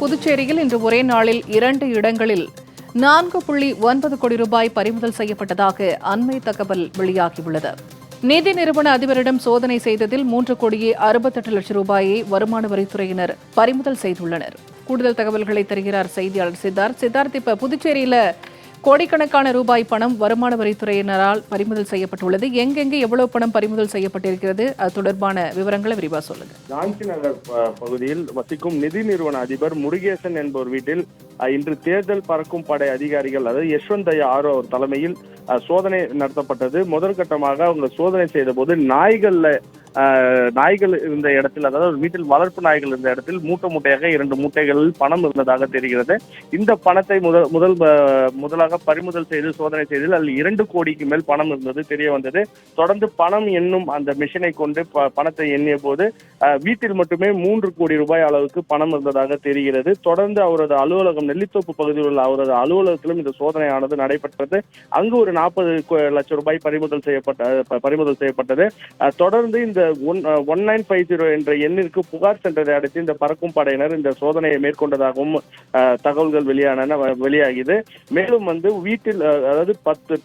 புதுச்சேரியில் இன்று ஒரே நாளில் இரண்டு இடங்களில் நான்கு புள்ளி ஒன்பது கோடி ரூபாய் பறிமுதல் செய்யப்பட்டதாக அண்மை தகவல் வெளியாகியுள்ளது. நிதி நிறுவன அதிபரிடம் சோதனை செய்ததில் மூன்று கோடியே அறுபத்தெட்டு லட்சம் ரூபாயை வருமான வரித்துறையினர் பறிமுதல் செய்துள்ளனர். கூடுதல் தகவல்களை தருகிறார் செய்தியாளர் சித்தார்த். சித்தார்த் இப்ப புதுச்சேரியில கோடிக்கணக்கான ரூபாய் பணம் வருமான வரித்துறையினரால் பறிமுதல் செய்யப்பட்டுள்ளது. எங்கெங்கே எவ்வளவு பணம் பறிமுதல் செய்யப்பட்டிருக்கிறது? அது தொடர்பான விவரங்களை விரிவா சொல்லுங்க. காந்தி நகர் பகுதியில் வசிக்கும் நிதி நிறுவன அதிபர் முருகேசன் என்பவர் வீட்டில் இன்று தேர்தல் பறக்கும் படை அதிகாரிகள் அதாவது யஷ்வந்த் தயா ஆரோ அவர் தலைமையில் சோதனை நடத்தப்பட்டது. முதற்கட்டமாக அவங்க சோதனை செய்த போது நாய்கள்ல நாய்கள் இருந்த இடத்தில் அதாவது வீட்டில் வளர்ப்பு நாய்கள் இருந்த இடத்தில் மூட்டை மூட்டையாக இரண்டு மூட்டைகளில் பணம் இருந்ததாக தெரிகிறது. இந்த பணத்தை முதல் முதல் முதலாக பறிமுதல் செய்து சோதனை செய்ததில் அதில் இரண்டு கோடிக்கு மேல் பணம் இருந்தது தெரிய வந்தது. தொடர்ந்து பணம் எண்ணும் அந்த மிஷினை கொண்டு ப- பணத்தை எண்ணிய போது வீட்டில் மட்டுமே மூன்று கோடி ரூபாய் அளவுக்கு பணம் இருந்ததாக தெரிகிறது. தொடர்ந்து அவரது அலுவலகம் நெல்லித்தோப்பு பகுதியில் உள்ள அவரது அலுவலகத்திலும் இந்த சோதனையானது நடைபெற்றது. அங்கு ஒரு நாற்பது லட்சம் ரூபாய் பறிமுதல் செய்யப்பட்ட ப- பறிமுதல் செய்யப்பட்டது. தொடர்ந்து இந்த one one nine five zero என்ற எண்ணிற்கு புகார் சென்றதை அடுத்து இந்த பறக்கும் படையினர் இந்த சோதனையை மேற்கொண்டதாகவும் தகவல்கள் வெளியான வெளியாகிது. மேலும் வந்து வீட்டில் அதாவது பத்து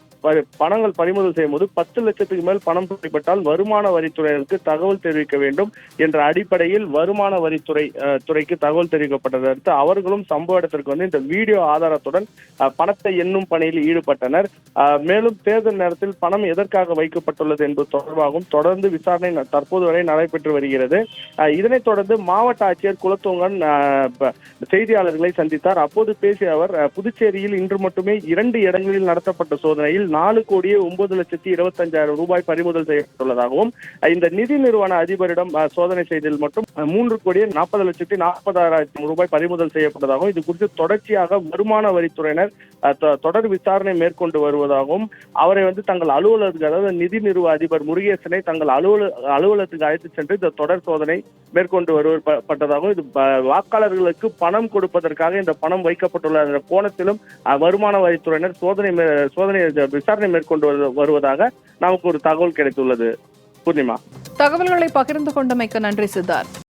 பணங்கள் பறிமுதல் செய்யும் போது பத்து லட்சத்துக்கு மேல் பணம் பிடிபட்டால் வருமான வரித்துறையினருக்கு தகவல் தெரிவிக்க வேண்டும் என்ற அடிப்படையில் வருமான வரித்துறை துறைக்கு தகவல் தெரிவிக்கப்பட்டதை அடுத்து அவர்களும் சம்பவ இடத்திற்கு வந்து இந்த வீடியோ ஆதாரத்துடன் பணத்தை எண்ணும் பணியில் ஈடுபட்டனர். அஹ், மேலும் தேர்தல் நேரத்தில் பணம் எதற்காக வைக்கப்பட்டுள்ளது என்பது தொடர்பாகவும் தொடர்ந்து விசாரணை தற்போது வரை நடைபெற்று வருகிறது. அஹ், இதனைத் தொடர்ந்து மாவட்ட ஆட்சியர் குலத்தோங்கன் செய்தியாளர்களை சந்தித்தார். அப்போது பேசிய அவர் புதுச்சேரியில் இன்று மட்டுமே இரண்டு இடங்களில் நடத்தப்பட்ட சோதனையில் நாலு கோடியே ஒன்பது லட்சத்தி இருபத்தஞ்சாயிரம் ரூபாய் பறிமுதல் செய்யப்பட்டுள்ளதாகவும் இந்த நிதி நிறுவன அதிபரிடம் சோதனை செய்ததில் மட்டும் மூன்று கோடியே நாற்பது லட்சத்தி நாற்பதாயிரம் ரூபாய் பறிமுதல் செய்யப்பட்டதாகவும் இது குறித்து தொடர்ச்சியாக வருமான வரித்துறையினர் தொ- தொடர் விசாரணை மேற்கொண்டு வருவதாகவும் அவரை வந்து தங்கள் அலுவலகத்துக்கு அதாவது நிதி நிறுவ அதிபர் முருகேசனை தங்கள் அலுவல அலுவலகத்துக்கு அழைத்து சென்று இந்த தொடர் சோதனை மேற்கொண்டு வருவப்பட்டதாகவும் இது ப- வாக்காளர்களுக்கு பணம் கொடுப்பதற்காக இந்த பணம் வைக்கப்பட்டுள்ள கோணத்திலும் வருமான வரித்துறையினர் சோதனை மே- சோதனை விசாரணை மேற்கொண்டு வருவதாக நமக்கு ஒரு தகவல் கிடைத்துள்ளது. பூர்ணிமா. தகவல்களை பகிர்ந்து கொண்டமைக்கு நன்றி சித்தார்த்.